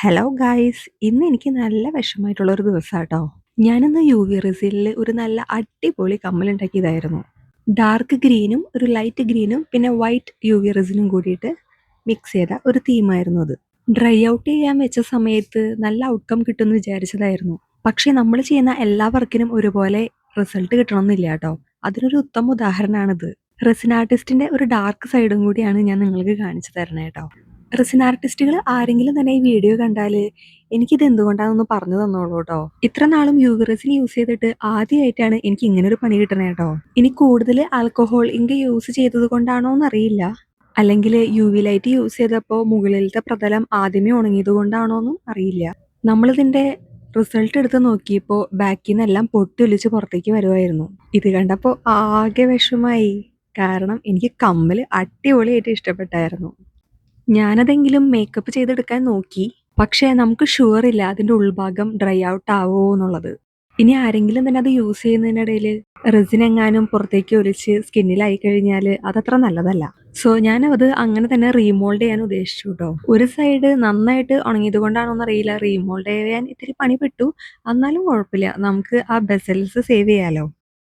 Hello guys ഇന്ന് എനിക്ക് നല്ല വിഷമമായിട്ടുള്ള ഒരു കേട്ടോ ഞാനിന്ന് യു വി റിസിലിൽ ഒരു നല്ല അടിപൊളി കമ്മലുണ്ടാക്കിയതായിരുന്നു ഡാർക്ക് ഗ്രീനും ഒരു ലൈറ്റ് ഗ്രീനും പിന്നെ വൈറ്റ് യു വി റിസിനും കൂടിയിട്ട് മിക്സ് ചെയ്ത ഒരു തീമായിരുന്നു അത്. ഡ്രൈ ഔട്ട് ചെയ്യാൻ വെച്ച സമയത്ത് നല്ല ഔട്ട്കം കിട്ടുമെന്ന് വിചാരിച്ചതായിരുന്നു. പക്ഷേ നമ്മൾ ചെയ്യുന്ന എല്ലാ വർക്കിനും ഒരുപോലെ റിസൾട്ട് കിട്ടണമെന്നില്ല കേട്ടോ. അതിനൊരു ഉത്തമ ഉദാഹരണമാണിത് റെസിൻ ആർട്ടിസ്റ്റിന്റെ ഒരു ഡാർക്ക് സൈഡും കൂടിയാണ് ഞാൻ നിങ്ങൾക്ക് കാണിച്ചു തരണേ കേട്ടോ. റെസിൻ ആർട്ടിസ്റ്റുകൾ ആരെങ്കിലും തന്നെ ഈ വീഡിയോ കണ്ടാൽ എനിക്കിത് എന്തുകൊണ്ടാണെന്ന് പറഞ്ഞു തന്നോളൂ കേട്ടോ ഇത്ര നാളും യു റെസിൻ യൂസ് ചെയ്തിട്ട് ആദ്യമായിട്ടാണ് എനിക്ക് ഇങ്ങനെ ഒരു പണി കിട്ടണേ കേട്ടോ ഇനി കൂടുതൽ ആൽക്കഹോൾ ഇങ്ക് യൂസ് ചെയ്തത് കൊണ്ടാണോ എന്നറിയില്ല അല്ലെങ്കിൽ യു വി ലൈറ്റ് യൂസ് ചെയ്തപ്പോൾ മുകളിലത്തെ പ്രതലം ആദ്യമേ ഉണങ്ങിയത് കൊണ്ടാണോ എന്നും അറിയില്ല. നമ്മളിതിന്റെ റിസൾട്ട് എടുത്ത് നോക്കിയപ്പോൾ ബാക്കിൽ നിന്നെല്ലാം പൊട്ടിയൊലിച്ച് പുറത്തേക്ക് വരുമായിരുന്നു ഇത് കണ്ടപ്പോൾ ആകെ വിഷമായി. കാരണം എനിക്ക് കമ്മൽ അടിപൊളിയായിട്ട് ഇഷ്ടപ്പെട്ടായിരുന്നു. ഞാനതെങ്കിലും മേക്കപ്പ് ചെയ്തെടുക്കാൻ നോക്കി. പക്ഷേ നമുക്ക് ഷുവർ ഇല്ല അതിന്റെ ഉൾഭാഗം ഡ്രൈ ഔട്ട് ആവോ എന്നുള്ളത്. ഇനി ആരെങ്കിലും തന്നെ അത് യൂസ് ചെയ്യുന്നതിനിടയിൽ റെസിൻ എങ്ങാനും പുറത്തേക്ക് ഒലിച്ച് സ്കിന്നിലായി കഴിഞ്ഞാൽ അതത്ര നല്ലതല്ല. സോ ഞാൻ അത് അങ്ങനെ തന്നെ റീമോൾഡ് ചെയ്യാൻ ഉദ്ദേശിച്ചു കേട്ടോ. ഒരു സൈഡ് നന്നായിട്ട് ഉണങ്ങിയത് കൊണ്ടാണോന്ന് അറിയില്ല റീമോൾഡ് ചെയ്യാൻ ഇത്തിരി പണിപ്പെട്ടു. പെട്ടു എന്നാലും കുഴപ്പമില്ല. നമുക്ക് ആ ബെസൽസ് സേവ് ചെയ്യാലോ.